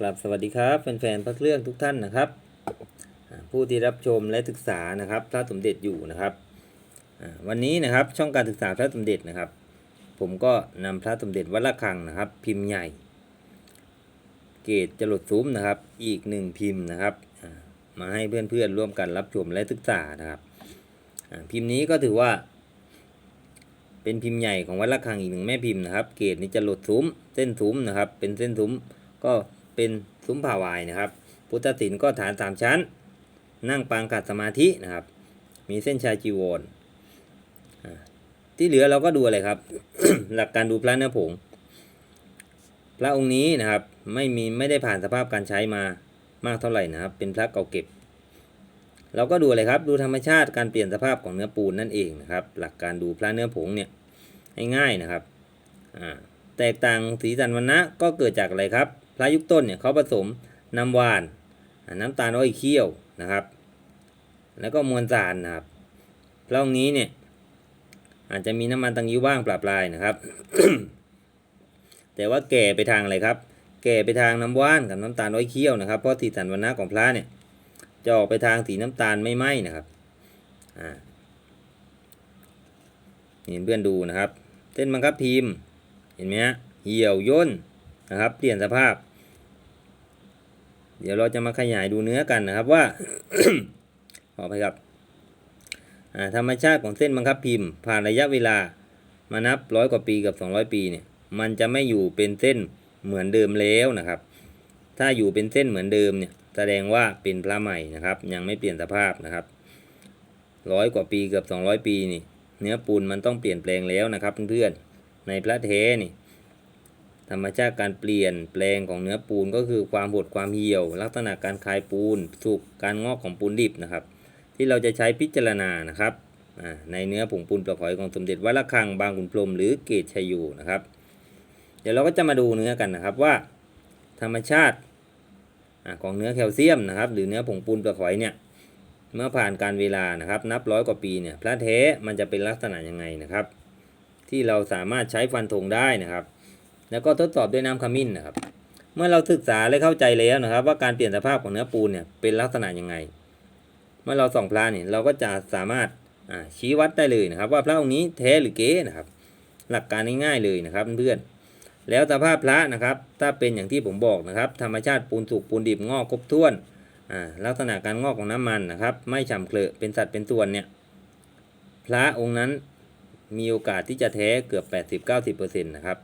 กลับสวัสดีครับแฟนๆพระเครื่องทุกท่านนะครับ ผู้ที่รับชมและศึกษานะครับพระสมเด็จอยู่นะครับวันนี้นะครับช่องการศึกษาพระสมเด็จนะครับ ผมก็นำพระสมเด็จวัดระฆังนะครับ พิมพ์ใหญ่ เกรดจรดซุ้มนะครับ อีกหนึ่งพิมพ์นะครับมาให้เพื่อนๆร่วมกันรับชมและศึกษานะครับพิมพ์นี้ก็ถือว่า เป็นพิมพ์ใหญ่ของวัดระฆังอีกหนึ่งแม่พิมพ์นะครับ เกรดนี้จะหลดซุ้มเส้นซุ้มนะครับ เป็นเส้นซุ้มก็ เป็นซุ้มผ่าวายนะครับ พุทธศิลป์ก็ฐานสามชั้น นั่งปางกัดสมาธินะครับ มีเส้นชายจีวรอ่าที่เหลือเราก็ดูอะไรครับ หลักการดูพระเนื้อผง พระองค์นี้นะครับไม่มีไม่ได้ผ่านสภาพการใช้มามากเท่าไหร่นะครับ เป็นพระเก่าเก็บ เราก็ดูอะไรครับ ดูธรรมชาติการเปลี่ยนสภาพของเนื้อปูนนั่นเองนะครับ หลักการดูพระเนื้อผงเนี่ยง่ายๆนะครับแตกต่างสีสันวรรณะก็เกิดจากอะไรครับ พระยุคต้นเนี่ยเขาผสมน้ำหวาน น้ำตาลอ้อยเคี่ยวนะครับ แล้วก็มวลสารนะครับพระองค์นี้เนี่ยอาจจะมีน้ำมันตังยิ้วบ้างปลาปลายนะครับ แต่ว่าแก่ไปทางอะไรครับ แก่ไปทางน้ำว่านกับน้ำตาลอ้อยเคี่ยวนะครับ เพราะสีสันวรรณะของพระเนี่ยจะออกไปทางสีน้ำตาลไม่ไหม้นะครับอ่าเห็นเพื่อนดูนะครับ เส้นบังคับพิมพ์ เห็นไหมฮะเหี่ยวย่นนะครับ เปลี่ยนสภาพ เดี๋ยวเราจะมาขยายดูเนื้อกันนะครับว่าขอไปครับธรรมชาติของเส้นบังคับพิมพ์ ผ่านระยะเวลามานับร้อยกว่าปีกับ 200 ปีเนี่ยมันจะไม่อยู่เป็นเส้นเหมือนเดิมแล้วนะครับ ถ้าอยู่เป็นเส้นเหมือนเดิมเนี่ยแสดงว่าเป็นพระใหม่นะครับ ยังไม่เปลี่ยนสภาพนะครับร้อยกว่าปีเกือบ200 ปีนี่ เนื้อปูนมันต้องเปลี่ยนแปลงแล้วนะครับเพื่อนๆในพระเทนี่ ธรรมชาติการเปลี่ยนแปลงของเนื้อปูนก็คือความหดความเหี่ยว ลักษณะการคลายปูนสุกการงอกของปูนดิบนะครับ ที่เราจะใช้พิจารณานะครับในเนื้อผงปูนประขอยของสมเด็จวัดระฆังบางขุนพรมหรือเกตชัยูนะครับ เดี๋ยวเราก็จะมาดูเนื้อกันนะครับว่า ธรรมชาติอของเนื้อแคลเซียมนะครับ หรือเนื้อผงปูนประขอยเนี่ยเมื่อผ่านการเวลานะครับ นับร้อยกว่าปีเนี่ยพระเทมันจะเป็นลักษณะยังไงนะครับ ที่เราสามารถใช้ฟันธงได้นะครับ แล้วก็ทดสอบด้วยน้ำขมิ้นนะครับ เมื่อเราศึกษาและเข้าใจแล้วนะครับ ว่าการเปลี่ยนสภาพของเนื้อปูนเนี่ยเป็นลักษณะยังไง เมื่อเราส่องพระเนี่ยเราก็จะสามารถชี้วัดได้เลยนะครับ ว่าพระองค์นี้แท้หรือเก๊นะครับ หลักการง่ายๆเลยนะครับเพื่อนแล้วสภาพพระนะครับ ถ้าเป็นอย่างที่ผมบอกนะครับ ธรรมชาติปูนสุกปูนดิบงอกครบถ้วนอ่าลักษณะการงอกของน้ำมันนะครับ ไม่ฉ่ำเคลอะเป็นสัดเป็นส่วนเนี่ยพระองค์นั้นมีโอกาสที่จะแท้เกือบ 80-90%นะครับ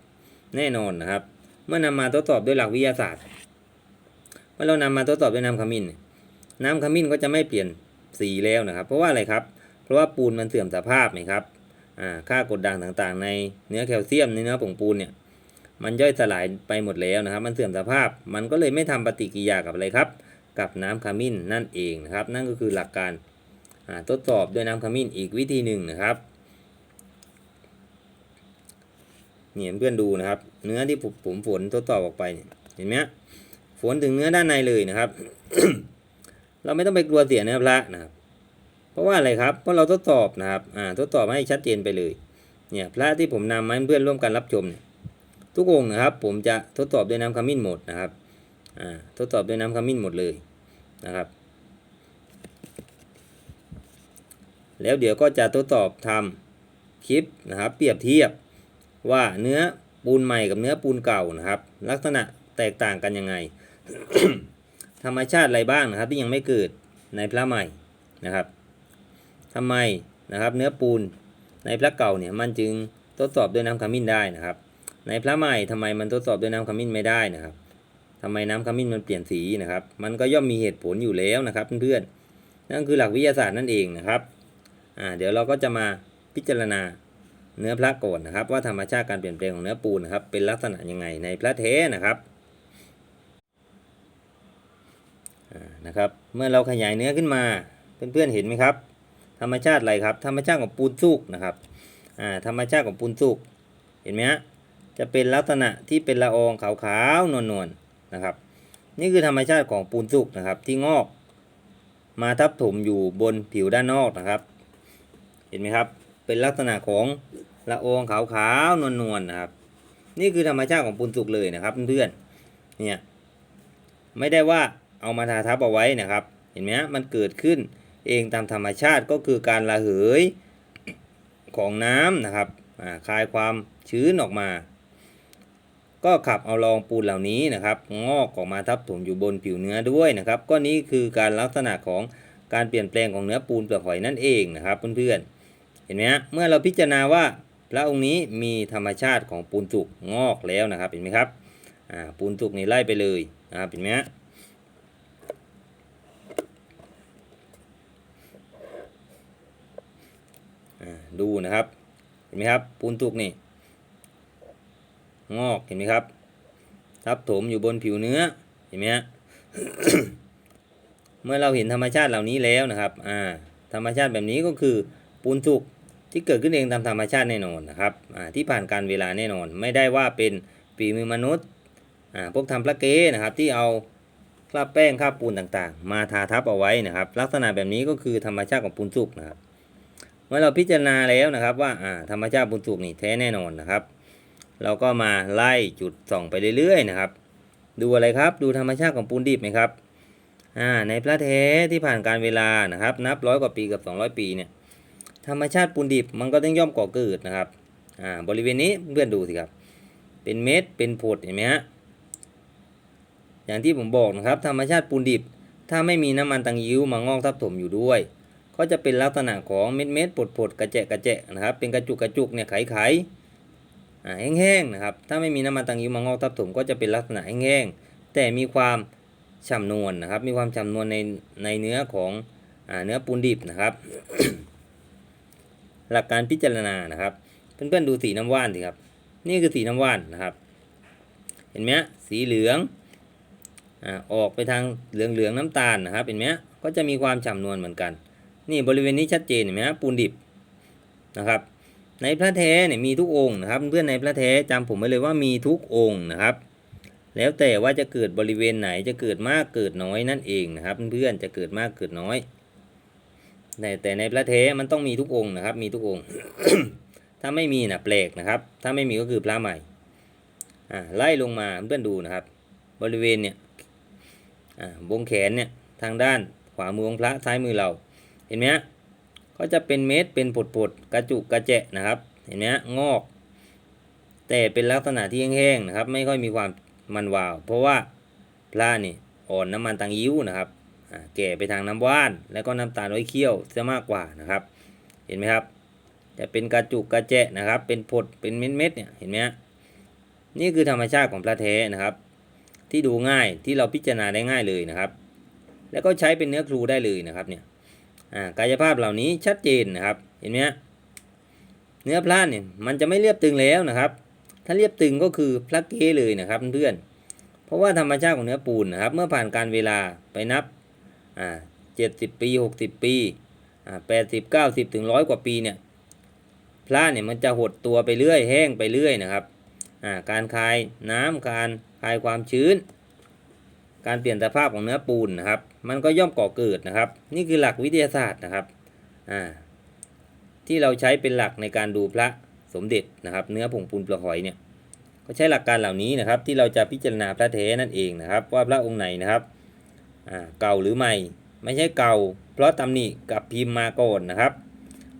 แน่นอนนะครับ เมื่อนำมาทดสอบด้วยหลักวิทยาศาสตร์ เมื่อเรานำมาทดสอบด้วยน้ำขมิ้นเนี่ยน้ำขมิ้นก็จะไม่เปลี่ยนสีแล้วนะครับ เพราะว่าอะไรครับ เพราะว่าปูนมันเสื่อมสภาพไหมครับค่ากดด่างต่างๆ ในเนื้อแคลเซียมในเนื้อผงปูนเนี่ยมันย่อยสลายไปหมดแล้วนะครับ มันเสื่อมสภาพ มันก็เลยไม่ทำปฏิกิริยากับอะไรครับ กับน้ำขมิ้นนั่นเองนะครับ นั่นก็คือหลักการทดสอบด้วยน้ำขมิ้นอีกวิธีหนึ่งนะครับ เนี่ยเพื่อนดูนะครับ เนื้อที่ผมฝนทดสอบออกไปเนี่ยเห็นไหมฝนถึงเนื้อด้านในเลยนะครับ เราไม่ต้องไปกลัวเสียเนื้อพระนะครับ เพราะว่าอะไรครับ เพราะเราทดสอบนะครับอ่าทดสอบให้ชัดเจนไปเลย เนี่ยพระที่ผมนำมาให้เพื่อนร่วมกันรับชมเนี่ยทุกองนะครับ ผมจะทดสอบด้วยน้ำขมิ้นหมดนะครับอ่าทดสอบด้วยน้ำขมิ้นหมดเลยนะครับ แล้วเดี๋ยวก็จะทดสอบทำคลิปนะครับ เปรียบเทียบ ว่าเนื้อปูนใหม่กับเนื้อปูนเก่านะครับ ลักษณะแตกต่างกันยังไง ธรรมชาติอะไรบ้างนะครับ ที่ยังไม่เกิดในพระใหม่นะครับทำไมนะครับเนื้อปูนในพระเก่าเนี่ยมันจึงทดสอบด้วยน้ำขมิ้นได้นะครับ ในพระใหม่ทำไมมันทดสอบด้วยน้ำขมิ้นไม่ได้นะครับทำไมน้ำขมิ้นมันเปลี่ยนสีนะครับ มันก็ย่อมมีเหตุผลอยู่แล้วนะครับเพื่อนๆนั่นคือหลักวิทยาศาสตร์นั่นเองนะครับอ่าเดี๋ยวเราก็จะมาพิจารณา เนื้อพระโกนนะครับ ว่าธรรมชาติการเปลี่ยนแปลงของเนื้อปูนนะครับ เป็นลักษณะยังไงในพระเทนะครับนะครับ เมื่อเราขยายเนื้อขึ้นมาเพื่อนๆเห็นไหมครับ ธรรมชาติอะไรครับ ธรรมชาติของปูนสุกนะครับอ่าธรรมชาติของปูนสุกเห็นไหมฮะจะเป็นลักษณะที่เป็นละอองขาวๆนวลๆนะครับ นี่คือธรรมชาติของปูนสุกนะครับ ที่งอก มาทับถมอยู่บนผิวด้านนอกนะครับ เห็นไหมครับ เป็นลักษณะของละอองขาวๆนวลๆนะครับ นี่คือธรรมชาติของปูนสุกเลยนะครับเพื่อนๆเนี่ยไม่ได้ว่าเอามาทาทับเอาไว้นะครับ เห็นไหมมันเกิดขึ้นเองตามธรรมชาติก็คือการระเหยของน้ำนะครับอ่าคายความชื้นออกมา ก็ขับเอารองปูนเหล่านี้นะครับ งอกออกมาทับถมอยู่บนผิวเนื้อด้วยนะครับ ก็นี้คือการลักษณะของการเปลี่ยนแปลงของเนื้อปูนเปลือกหอยนั่นเองนะครับเพื่อนๆ เห็นไหมฮะเมื่อเราพิจารณาว่าพระองค์นี้มีธรรมชาติของปูนสุกงอกแล้วนะครับเห็นไหมครับอ่าปูนสุกนี่ไล่ไปเลยนะครับเห็นไหมฮะอ่าดูนะครับเห็นไหมครับปูนตุกนี่งอกเห็นไหมครับทับถมอยู่บนผิวเนื้อเห็นไหมฮะเมื่อเราเห็นธรรมชาติเหล่านี้แล้วนะครับอ่าธรรมชาติแบบนี้ก็คือ ปูนสุกที่เกิดขึ้นเองตามธรรมชาติแน่นอนนะครับที่ผ่านการเวลาแน่นอน ไม่ได้ว่าเป็นฝีมือมนุษย์พวกทำพระเกนะครับที่เอาคราบแป้งคราบปูนต่างๆ มาทาทับเอาไว้นะครับ ลักษณะแบบนี้ก็คือธรรมชาติของปูนสุกนะครับ เมื่อเราพิจารณาแล้วนะครับว่าธรรมชาติบุญสุกนี่แท้แน่นอนนะครับ เราก็มาไล่จุดส่องไปเรื่อยๆนะครับ ดูอะไรครับดูธรรมชาติของปูนดิบไหมครับในพระแท้ที่ผ่านการเวลานะครับ นับร้อยกว่าปีกับ 200 ปีเนี่ย ธรรมชาติปูนดิบมันก็ต้องย่อมก่อเกิดนะครับอ่าบริเวณนี้เพื่อนดูสิครับ เป็นเม็ดเป็นผดเห็นไหมฮะอย่างที่ผมบอกนะครับ ธรรมชาติปูนดิบ ถ้าไม่มีน้ำมันตังยิ้วมางอกทับถมอยู่ด้วย ก็จะเป็นลักษณะของเม็ดเม็ดๆปดปดกระเจะกระเจะนะครับ เป็นกระจุกกระจุกเนี่ยไขไขอ่าแห้งๆนะครับ ถ้าไม่มีน้ำมันตังยิ้วมางอกทับถมก็จะเป็นลักษณะแห้งๆแต่มีความฉ่ำนวลนะครับ มีความฉ่ำนวลในในเนื้อของอ่าเนื้อปูนดิบนะครับ หลักการพิจารณานะครับเพื่อนๆดูสีน้ำว่านสิครับ นี่คือสีน้ำว่านนะครับ เห็นไหมสีเหลืองอ่าออกไปทางเหลืองๆน้ำตาลนะครับ เห็นไหมก็จะมีความฉ่ำนวลเหมือนกัน นี่บริเวณนี้ชัดเจนเห็นไหมปูนดิบนะครับ ในพระแท้เนี่ยมีทุกองค์นะครับ เพื่อนในพระแท้จำผมไว้เลยว่ามีทุกองค์นะครับ แล้วแต่ว่าจะเกิดบริเวณไหนจะเกิดมากเกิดน้อยนั่นเองนะครับ เพื่อนๆจะเกิดมากเกิดน้อย แต่แต่ในพระแท้มันต้องมีทุกองค์นะครับ มีทุกองค์ ถ้าไม่มีนะแปลกนะครับ ถ้าไม่มีก็คือพระใหม่อ่าไล่ลงมาเพื่อนดูนะครับ บริเวณเนี่ยอ่าบงแขนเนี่ยทางด้านขวามือของพระซ้ายมือเรา เห็นไหมฮะก็จะเป็นเม็ดเป็นผดผดกระจุกกระแจะนะครับ เห็นไหมฮะงอก แต่เป็นลักษณะที่แห้งๆนะครับ ไม่ค่อยมีความมันวาว เพราะว่าพระนี่อ่อนน้ำมันตังยิ้วนะครับ แก่ไปทางน้ำว่าน แล้วก็น้ำตาลไว้เคี่ยวจะมากกว่านะครับ เห็นไหมครับ จะเป็นกระจุกกระแจะนะครับ เป็นผดเป็นเม็ดๆเนี่ยเห็นไหมนี่คือธรรมชาติของพระแท้นะครับ ที่ดูง่ายที่เราพิจารณาได้ง่ายเลยนะครับ แล้วก็ใช้เป็นเนื้อครูได้เลยนะครับเนี่ยกายภาพเหล่านี้ชัดเจนนะครับ เห็นไหมเนื้อพระเนี่ยมันจะไม่เรียบตึงแล้วนะครับ ถ้าเรียบตึงก็คือพระเกเลยนะครับเพื่อนเพราะว่าธรรมชาติของเนื้อปูนนะครับ เมื่อผ่านการเวลาไปนับ อ่าเจ็ดสิบปีหกสิบปีอ่าแปดสิบเก้าสิบถึงร้อยกว่าปีเนี่ยพระเนี่ยมันจะหดตัวไปเรื่อยแห้งไปเรื่อยนะครับอ่าการคายน้ำการคายความชื้น การเปลี่ยนสภาพของเนื้อปูนนะครับ มันก็ย่อมก่อเกิดนะครับ นี่คือหลักวิทยาศาสตร์นะครับอ่าที่เราใช้เป็นหลักในการดูพระสมเด็จนะครับ เนื้อผงปูนปลือกหอยเนี่ยก็ใช้หลักการเหล่านี้นะครับ ที่เราจะพิจารณาพระเทนั่นเองนะครับ ว่าพระองค์ไหนนะครับ เก่าหรือใหม่ ไม่ใช่เก่า เพราะตำหนิกับพิมพ์มาก่อนนะครับ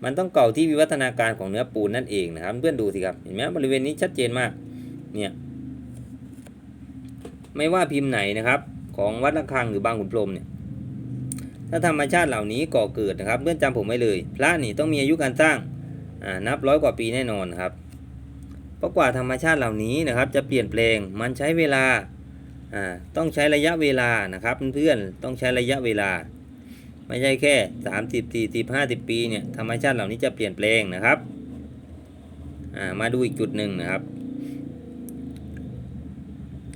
มันต้องเก่าที่วิวัฒนาการของเนื้อปูนนั่นเองนะครับ เพื่อนดูสิครับเห็นไหมบริเวณนี้ชัดเจนมากเนี่ยไม่ว่าพิมพ์ไหนนะครับ ของวัดระฆังหรือบางขุนพรหมเนี่ยถ้าธรรมชาติเหล่านี้ก่อเกิดนะครับ เพื่อนจำผมไว้เลย พระนี่ต้องมีอายุการสร้างนับร้อยกว่าปีแน่นอนนครับเพราะกว่าธรรมชาติเหล่านี้นะครับ จะเปลี่ยนแปลงมันใช้เวลา อ่าต้องใช้ระยะเวลานะครับเพื่อนๆต้องใช้ระยะเวลา ไม่ใช่แค่ 30 40 50 ปีเนี่ยธรรมชาติเหล่านี้จะเปลี่ยนแปลงนะครับอ่ามาดูอีกจุดหนึ่งนะครับ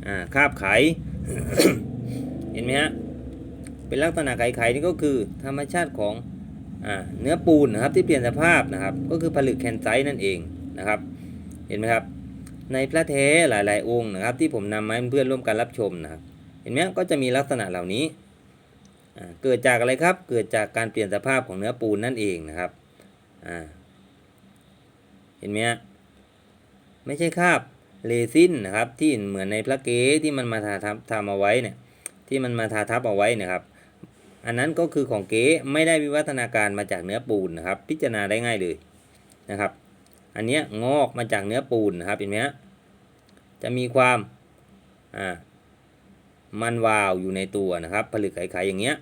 อ่าคาบไขเห็นไหมฮะเป็นลักษณะไขไขนี่ก็คือธรรมชาติของอเนื้อปูนนะครับที่เปลี่ยนสภาพนะครับ ก็คือผลึกแคนไซต์นั่นเองนะครับ เห็นไหมครับ ในพระแท้หลาย ๆ องค์นะครับ ที่ผมนำมาให้เพื่อนร่วมกันรับชมนะครับ เห็นไหมก็จะมีลักษณะเหล่านี้ เกิดจากอะไรครับ เกิดจากการเปลี่ยนสภาพของเนื้อปูนนั่นเองนะครับเห็นไหมไม่ใช่คราบเรซินนะครับที่เหมือนในพระเกที่มันมาทาทำทำเอาไว้เนี่ยที่มันมาทาทับเอาไว้นะครับ อันนั้นก็คือของเก๊ไม่ได้วิวัฒนาการมาจากเนื้อปูนนะครับ พิจารณาได้ง่ายเลยนะครับ อันเนี้ยงอกมาจากเนื้อปูนนะครับเห็นไหมฮะจะมีความอ่ามันวาวอยู่ในตัวนะครับ ผลึกไขๆอย่างเงี้ย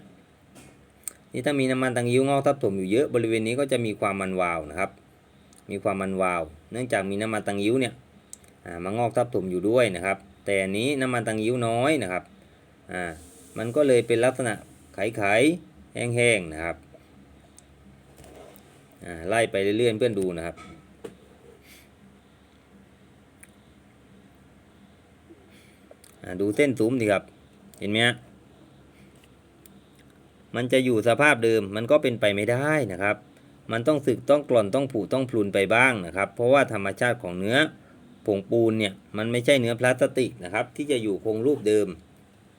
นี่ถ้ามีน้ำมันตังยิ้วงอกทับถมอยู่เยอะบริเวณนี้ก็จะมีความมันวาวนะครับ มีความมันวาว เนื่องจากมีน้ำมันตังยิ้วเนี่ยมางอกทับถมอยู่ด้วยนะครับ แต่อันนี้น้ำมันตังยิ้วน้อยนะครับอ่ามันก็เลยเป็นลักษณะไขๆแห้งๆนะครับอ่าไล่ไปเรื่อยๆเพื่อนดูนะครับ อ่า ดูเส้นซุ้มดิครับ เห็นไหมฮะมันจะอยู่สภาพเดิมมันก็เป็นไปไม่ได้นะครับ มันต้องสึกต้องกร่อนต้องผุต้องพลุนไปบ้างนะครับ เพราะว่าธรรมชาติของเนื้อผงปูนเนี่ยมันไม่ใช่เนื้อพลาสติกนะครับ ที่จะอยู่คงรูปเดิม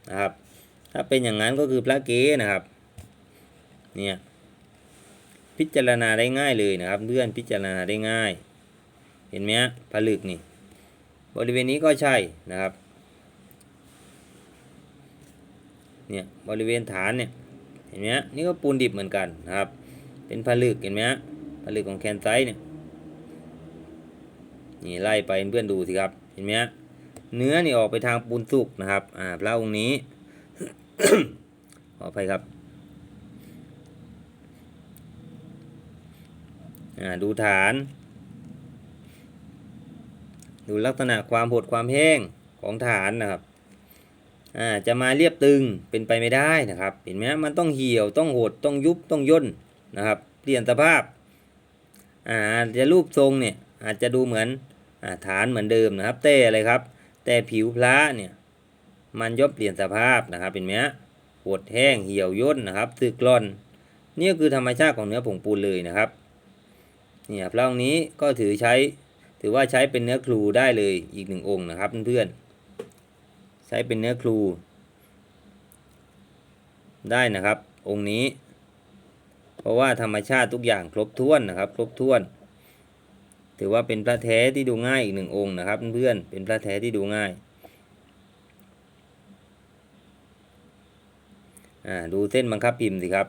นะครับ ถ้าเป็นอย่างนั้นก็คือพระเก๊นะครับ เนี่ยพิจารณาได้ง่ายเลยนะครับ เพื่อนพิจารณาได้ง่าย เห็นไหมฮะผลึกนี่ บริเวณนี้ก็ใช่นะครับ เนี่ยบริเวณฐานเนี่ยเห็นไหมฮะนี่ก็ปูนดิบเหมือนกันนะครับ เป็นผลึกเห็นไหมฮะผลึกของแคนไซต์เนี่ยนี่ไล่ไปเพื่อนดูสิครับเห็นไหมฮะเนื้อนี่ออกไปทางปูนสุกนะครับอ่าพระองค์นี้ขออภัยครับอ่าดูฐาน ดูลักษณะความหดความแห้งของฐานนะครับ อ่าจะมาเรียบตึงเป็นไปไม่ได้นะครับ เห็นไหมมันต้องเหี่ยวต้องหดต้องยุบต้องย่นนะครับ เปลี่ยนสภาพอ่าจจะรูปทรงเนี่ยอาจจะดูเหมือนอ่าฐานเหมือนเดิมนะครับ แต่อะไรครับ แต่ผิวพระเนี่ยมันย่อมเปลี่ยนสภาพนะครับเห็นไหมหดแห้งเหี่ยวย่นนะครับสึกร่อนนี่ก็คือธรรมชาติของเนื้อผงปูนเลยนะครับเนี่ยพระองค์นี้ก็ถือใช้ถือว่าใช้เป็นเนื้อครูได้เลยอีกหนึ่งองค์นะครับเพื่อนๆ ใช้เป็นเนื้อครู ได้นะครับ องค์นี้ เพราะว่าธรรมชาติทุกอย่างครบถ้วนนะครับ ครบถ้วน ถือว่าเป็นพระแท้ที่ดูง่ายอีกหนึ่งองค์นะครับ เพื่อนเป็นพระแท้ที่ดูง่ายอ่าดูเส้นบังคับพิมพ์สิครับ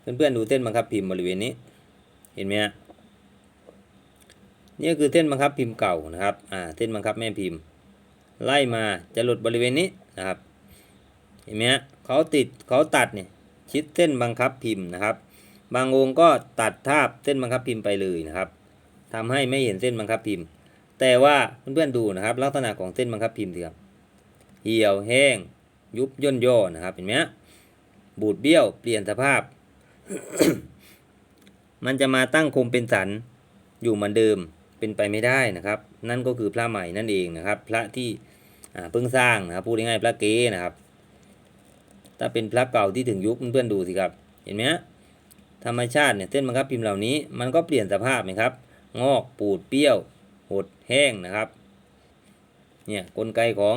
เพื่อนๆดูเส้นบังคับพิมพ์บริเวณนี้ เห็นไหมฮะ นี่คือเส้นบังคับพิมพ์เก่านะครับ อ่า เส้นบังคับแม่พิมพ์ ไล่มาจะหลุดบริเวณนี้นะครับ เห็นไหมฮะเขาติดเขาตัดเนี่ยชิดเส้นบังคับพิมพ์นะครับ บางองค์ก็ตัดทาบเส้นบังคับพิมพ์ไปเลยนะครับทำให้ไม่เห็นเส้นบังคับพิมพ์ แต่ว่าเพื่อนๆดูนะครับ ลักษณะของเส้นบังคับพิมพ์สิครับ เหี่ยวแห้ง ยุบย่นย่อนะครับ เห็นไหมฮะบูดเบี้ยวเปลี่ยนสภาพ มันจะมาตั้งคมเป็นสันอยู่เหมือนเดิม เป็นไปไม่ได้นะครับ นั่นก็คือพระใหม่นั่นเองนะครับ พระที่เพิ่งสร้างนะครับพูดง่ายๆพระเก๊นะครับ ถ้าเป็นพระเก่าที่ถึงยุคเพื่อนๆดูสิครับ เห็นไหมธรรมชาติเนี่ยเส้นบังคับพิมพ์เหล่านี้ มันก็เปลี่ยนสภาพไหมครับ งอกปูดเปรี้ยว หดแห้งนะครับเนี่ยกลไกของ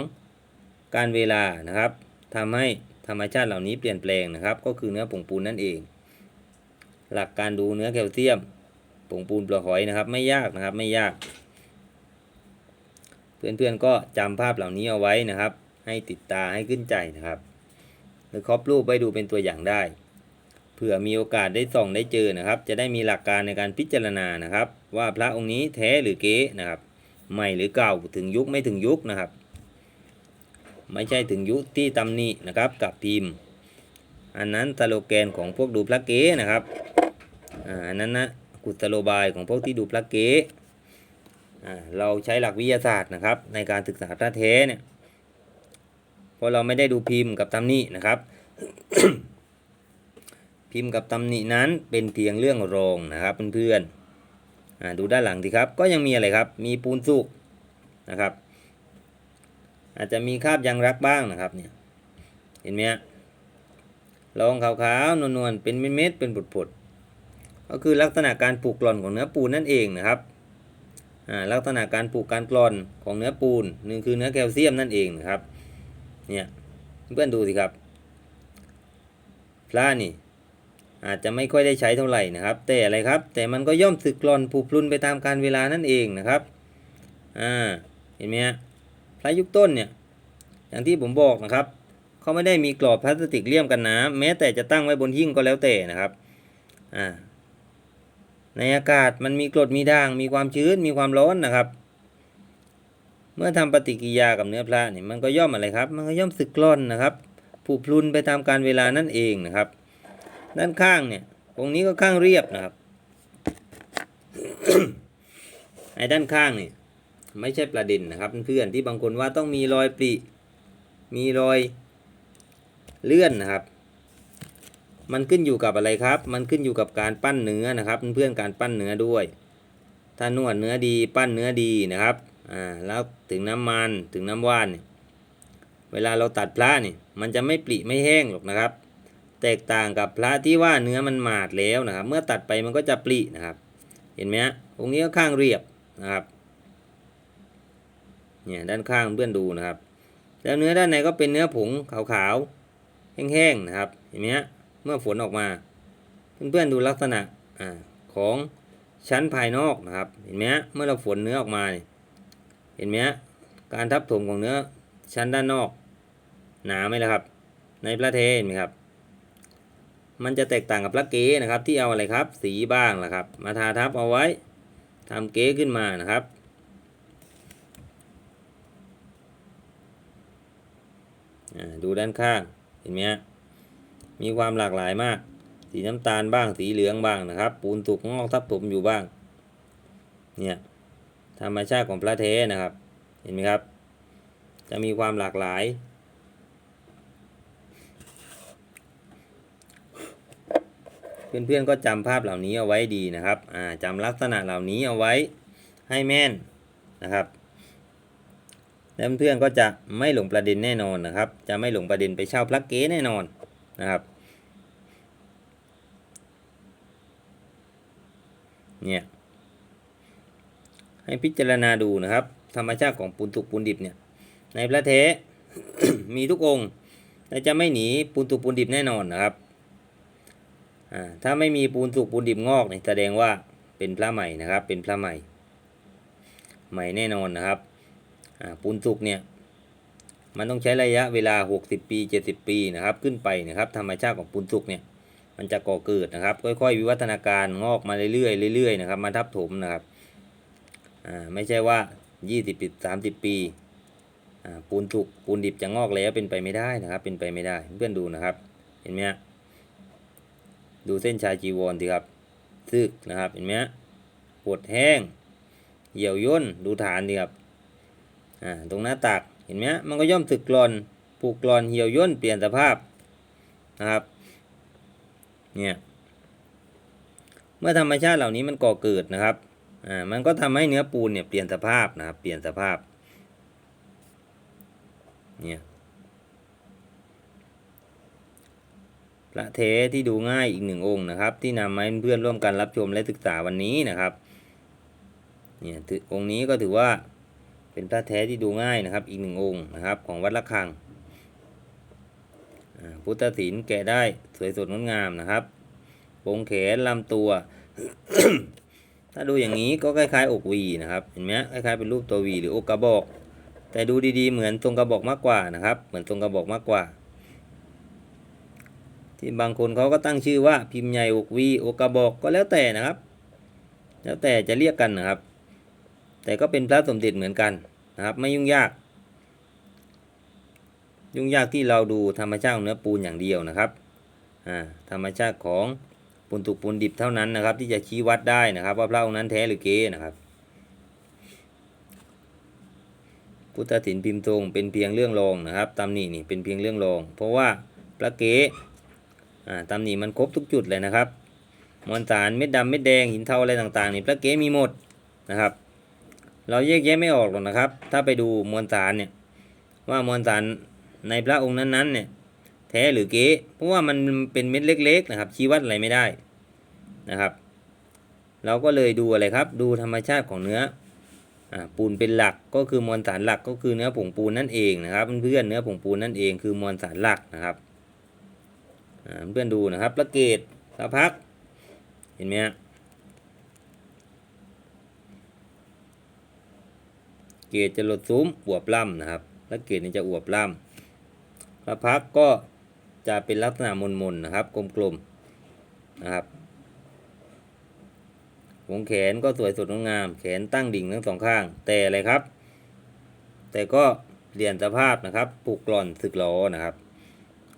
การเวลานะครับทำให้ธรรมชาติเหล่านี้เปลี่ยนแปลงนะครับ ก็คือเนื้อผงปูนนั่นเอง หลักการดูเนื้อแคลเซียม ผงปูนเปลือกหอยนะครับ ไม่ยากนะครับไม่ยาก เพื่อนๆก็จำภาพเหล่านี้เอาไว้นะครับ ให้ติดตาให้ขึ้นใจนะครับ หรือครอบรูปไปดูเป็นตัวอย่างได้เผื่อมีโอกาสได้ส่องได้เจอนะครับ จะได้มีหลักการในการพิจารณานะครับ ว่าพระองค์นี้แท้หรือเก๊นะครับ ใหม่หรือเก่าถึงยุคไม่ถึงยุคนะครับ ไม่ใช่ถึงยุคที่ตำหนินะครับกับพิมพ์ อันนั้นสโลแกนของพวกดูพระเก๊นะครับออันนั้นนะ กุศโลบายของพวกที่ดูพระเก๊เราใช้หลักวิทยาศาสตร์นะครับ ในการศึกษาพระแท้เนี่ยเพราะเราไม่ได้ดูพิมพ์กับตำหนินะครับ พิมพ์กับตำหนินั้นเป็นเพียงเรื่องรองนะครับเพื่อนๆดูด้านหลังสิครับ ก็ยังมีอะไรครับ มีปูนสุกนะครับ อาจจะมีคราบยางรักบ้างนะครับเนี่ยเห็นไหมฮะรองขาวๆนวลๆเป็นเม็ดๆเป็นผดๆ ก็คือลักษณะการปลูกกร่อนของเนื้อปูนนั่นเองนะครับอ่าลักษณะการปลูกการกร่อนของเนื้อปูนหนึ่งคือเนื้อแคลเซียมนั่นเองนะครับเนี่ยเพื่อนดูสิครับพระนี่อาจจะไม่ค่อยได้ใช้เท่าไหร่นะครับ แต่อะไรครับ แต่มันก็ย่อมสึกกร่อนผุพรุนไปตามการเวลานั่นเองนะครับอ่าเห็นไหมฮะพระยุคต้นเนี่ยอย่างที่ผมบอกนะครับเขาไม่ได้มีกรอบพลาสติกเลี่ยมกันน้ำแม้แต่จะตั้งไว้บนหิ้งก็แล้วแต่นะครับอ่า ในอากาศมันมีกรดมีด่าง มีความชื้นมีความร้อนนะครับ เมื่อทำปฏิกิริยากับเนื้อพระเนี่ยมันก็ย่อมอะไรครับ มันก็ย่อมสึกกร่อนนะครับผุพลุนไปตามการเวลานั่นเองนะครับ ด้านข้างเนี่ยตรงนี้ก็ข้างเรียบนะครับไอ้ด้านข้างนี่ไม่ใช่ประเด็นนะครับเพื่อนที่บางคนว่าต้องมีรอยปริมีรอยเลื่อนนะครับ มันขึ้นอยู่กับอะไรครับ มันขึ้นอยู่กับการปั้นเนื้อนะครับ เพื่อนๆการปั้นเนื้อด้วย ถ้านวดเนื้อดีปั้นเนื้อดีนะครับ อ่า แล้วถึงน้ำมันถึงน้ำว่านเนี่ยเวลาเราตัดพระนี่มันจะไม่ปริไม่แห้งหรอกนะครับ แตกต่างกับพระที่ว่าเนื้อมันหมาดแล้วนะครับ เมื่อตัดไปมันก็จะปรินะครับ เห็นไหมฮะองค์นี้ก็ข้างเรียบนะครับ เนี่ยด้านข้างเพื่อนดูนะครับ แล้วเนื้อด้านในก็เป็นเนื้อผงขาวๆแห้งๆนะครับ เห็นไหมฮะ เมื่อฝนออกมา เพื่อนๆดูลักษณะอของชั้นภายนอกนะครับ เห็นไหมฮะเมื่อเราฝนเนื้อออกมาเห็นไหมฮะการทับถมของเนื้อชั้นด้านนอก หนาไหมล่ะครับ ในพระเทเห็นไหมครับ มันจะแตกต่างกับพระเก๋นะครับ ที่เอาอะไรครับ สีบ้างล่ะครับ มาทาทับเอาไว้ทำเก๋ขึ้นมานะครับดูด้านข้างเห็นไหมฮะ มีความหลากหลายมาก สีน้ำตาลบ้างสีเหลืองบ้างนะครับ ปูนสุกงอกทับถมอยู่บ้าง เนี่ยธรรมชาติของพระเทนะครับ เห็นไหมครับ จะมีความหลากหลาย เพื่อนๆก็จำภาพเหล่านี้เอาไว้ดีนะครับอ่าจำลักษณะเหล่านี้เอาไว้ให้แม่นนะครับแล้วเพื่อนๆก็จะไม่หลงประเด็นแน่นอนนะครับ จะไม่หลงประเด็นไปเช่าพลักเก๋แน่นอนนะครับ เนี่ยให้พิจารณาดูนะครับ ธรรมชาติของปูนสุกปูนดิบเนี่ย ในพระเทมีทุกองค์แต่จะไม่หนีปูนสุกปูนดิบแน่นอนนะครับถ้าไม่มีปูนสุกปูนดิบงอกเนี่ยแสดงว่าเป็นพระใหม่นะครับ เป็นพระใหม่ ใหม่แน่นอนนะครับปูนสุกเนี่ยมันต้องใช้ระยะเวลา 60 ปี 70 ปีนะครับ ขึ้นไปนะครับ ธรรมชาติของปูนสุกเนี่ย มันจะก่อเกิดนะครับ ค่อยๆ วิวัฒนาการงอกมาเรื่อยๆเรื่อยๆนะครับ มาทับถมนะครับอ่าไม่ใช่ว่า 20ปี30 ปีอ่าปูนสุกปูนดิบจะงอกแล้วเป็นไปไม่ได้นะครับ เป็นไปไม่ได้เพื่อนดูนะครับ เห็นไหมดูเส้นชายจีวรสิครับซึกนะครับเห็นไหมปวดแห้ง เหี่ยวย่นดูฐานดีครับอ่าตรงหน้าตักเห็นไหมมันก็ย่อมสึกกรอนผูกกรอนเหี่ยวย่นเปลี่ยนสภาพนะครับ เนี่ยเมื่อธรรมชาติเหล่านี้มันก่อเกิดนะครับอ่ามันก็ทำให้เนื้อปูนเนี่ยเปลี่ยนสภาพนะครับ เปลี่ยนสภาพเนี่ยพระเทที่ดูง่ายอีกหนึ่งองค์นะครับ ที่นำมาให้เพื่อนร่วมกันรับชมและศึกษาวันนี้นะครับเนี่ยองค์นี้ก็ถือว่าเป็นพระแท้ที่ดูง่ายนะครับ อีกหนึ่งองค์นะครับ ของวัดละคัง พุทธศิลป์แกะได้สวยสดงดงามนะครับวงแขนลำตัว ถ้าดูอย่างนี้ก็คล้ายๆ อกวีนะครับเห็นไหมคล้ายๆเป็นรูปตัววีหรืออกกระบอก แต่ดูดีๆเหมือนทรงกระบอกมากกว่านะครับ เหมือนทรงกระบอกมากกว่า ที่บางคนเขาก็ตั้งชื่อว่าพิมพ์ใหญ่อกวีอกกระบอกก็แล้วแต่นะครับ แล้วแต่จะเรียกกันนะครับ แต่ก็เป็นพระสมเด็จเหมือนกันนะครับ ไม่ยุ่งยาก ยุ่งยากที่เราดูธรรมชาติของเนื้อปูนอย่างเดียวนะครับอ่าธรรมชาติของปูนตุกปูนดิบเท่านั้นนะครับ ที่จะชี้วัดได้นะครับ ว่าพระองค์นั้นแท้หรือเก๊นะครับ พุทธศิลพิมพ์ทรงเป็นเพียงเรื่องรองนะครับตำหนินี่เป็นเพียงเรื่องรอง เพราะว่าพระเก๊อ่าตำหนิมันครบทุกจุดเลยนะครับมวลสารเม็ดดำเม็ดแดงหินเทาอะไรต่างๆนี่พระเก๊มีหมดนะครับ เราแยกแยะไม่ออกหรอกนะครับ ถ้าไปดูมวลสารเนี่ยว่ามวลสาร ในพระองค์นั้นๆเนี่ยแท้หรือเก๊เพราะว่ามันเป็นเม็ดเล็ก ๆ นะครับ ชี้วัดอะไรไม่ได้นะครับ เราก็เลยดูอะไรครับ ดูธรรมชาติของเนื้ออปูนเป็นหลักก็คือมวลสารหลักก็คือเนื้อผงปูนนั่นเองนะครับเพื่อนเนื้อผงปูนนั่นเองคือมวลสารหลักนะครับเพื่อนดูนะครับประเกตพระพักเห็นไหมฮะเกรดจะลดซุ้มบวบล่ำนะครับพระเกศเนี่จะอวบล่ำ พระพักก็จะเป็นลักษณะมนๆนะครับ กลมๆนะครับวงแขนก็สวยสดงดงาม แขนตั้งดิ่งทั้งสองข้าง แต่อะไรครับ แต่ก็เปลี่ยนสภาพนะครับปุกกร่อนสึกหรอนะครับ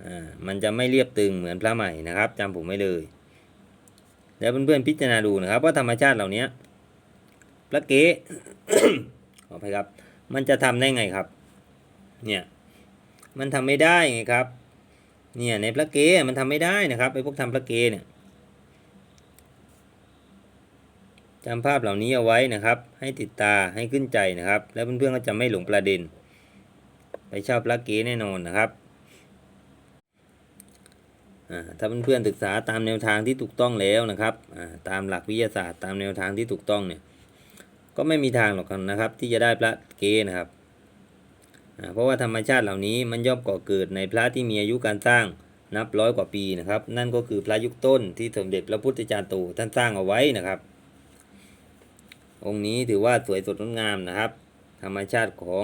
อ่ามันจะไม่เรียบตึงเหมือนพระใหม่นะครับจำผมไม่เลย แล้วเพื่อนๆพิจารณาดูนะครับ ว่าธรรมชาติเหล่านี้พระเก๊ขออภัยครับ มันจะทำได้ไงครับ เนี่ย มันทำไม่ได้ไงครับ เนี่ยในพระเกมันทำไม่ได้นะครับไอ้พวกทำพระเกเนี่ยจำภาพเหล่านี้เอาไว้นะครับ ให้ติดตาให้ขึ้นใจนะครับ แล้วเพื่อนๆก็จะไม่หลงประเด็น ไปเช่าพระเกแน่นอนนะครับถ้าเพื่อนๆศึกษาตามแนวทางที่ถูกต้องแล้วนะครับตามหลักวิทยาศาสตร์ ตามแนวทางที่ถูกต้องเนี่ยก็ไม่มีทางหรอกนะครับ ที่จะได้พระเกนะครับ เพราะว่าธรรมชาติเหล่านี้มันย่อมก่อเกิดในพระที่มีอายุการสร้างนับร้อยกว่าปีนะครับ นั่นก็คือพระยุคต้นที่สมเด็จพระพุทธจารย์โตท่านสร้างเอาไว้นะครับ องค์นี้ถือว่าสวยสดงดงามนะครับ ธรรมชาติของ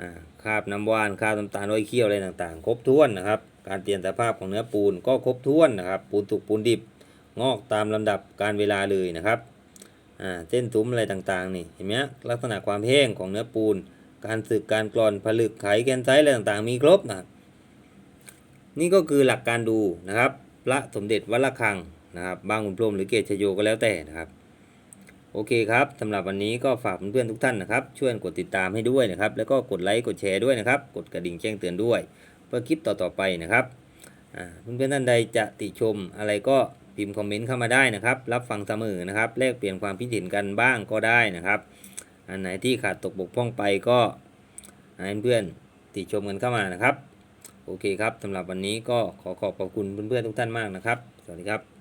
อคาบน้ำว่านคาบน้ำตาลอ้อยเขี้ยวอะไรต่างๆ ครบถ้วนนะครับ การเปลี่ยนสภาพของเนื้อปูนก็ครบถ้วนนะครับ ปูนสุกปูนดิบงอกตามลำดับการเวลาเลยนะครับเส้นทุ้มอะไรต่างๆนี่เห็นไหมลักษณะความแห้งของเนื้อปูน การสึกการกรอนผลึกไขแกนไซส์อะไรต่างๆ มีครบนะครับนี่ก็คือหลักการดูนะครับ พระสมเด็จวัดระฆังนะครับบางขุนพรมหรือเกศชโยก็แล้วแต่นะครับ โอเคครับสำหรับวันนี้ก็ฝากเพื่อนๆทุกท่านนะครับ ช่วยกดติดตามให้ด้วยนะครับ แล้วก็กดไลค์กดแชร์ด้วยนะครับ กดกระดิ่งแจ้งเตือนด้วย เพื่อคลิปต่อๆไปนะครับเพื่อนๆท่านใดจะติชมอะไรก็พิมพ์คอมเมนต์เข้ามาได้นะครับ รับฟังเสมอนะครับแลกเปลี่ยนความคิดเห็นกันบ้างก็ได้นะครับ อันไหนที่ขาดตกบกพร่องไปก็ให้เพื่อนติชมกันเข้ามานะครับ โอเคครับสำหรับวันนี้ก็ขอขอบพระคุณเพื่อนๆทุกท่านมากนะครับ สวัสดีครับ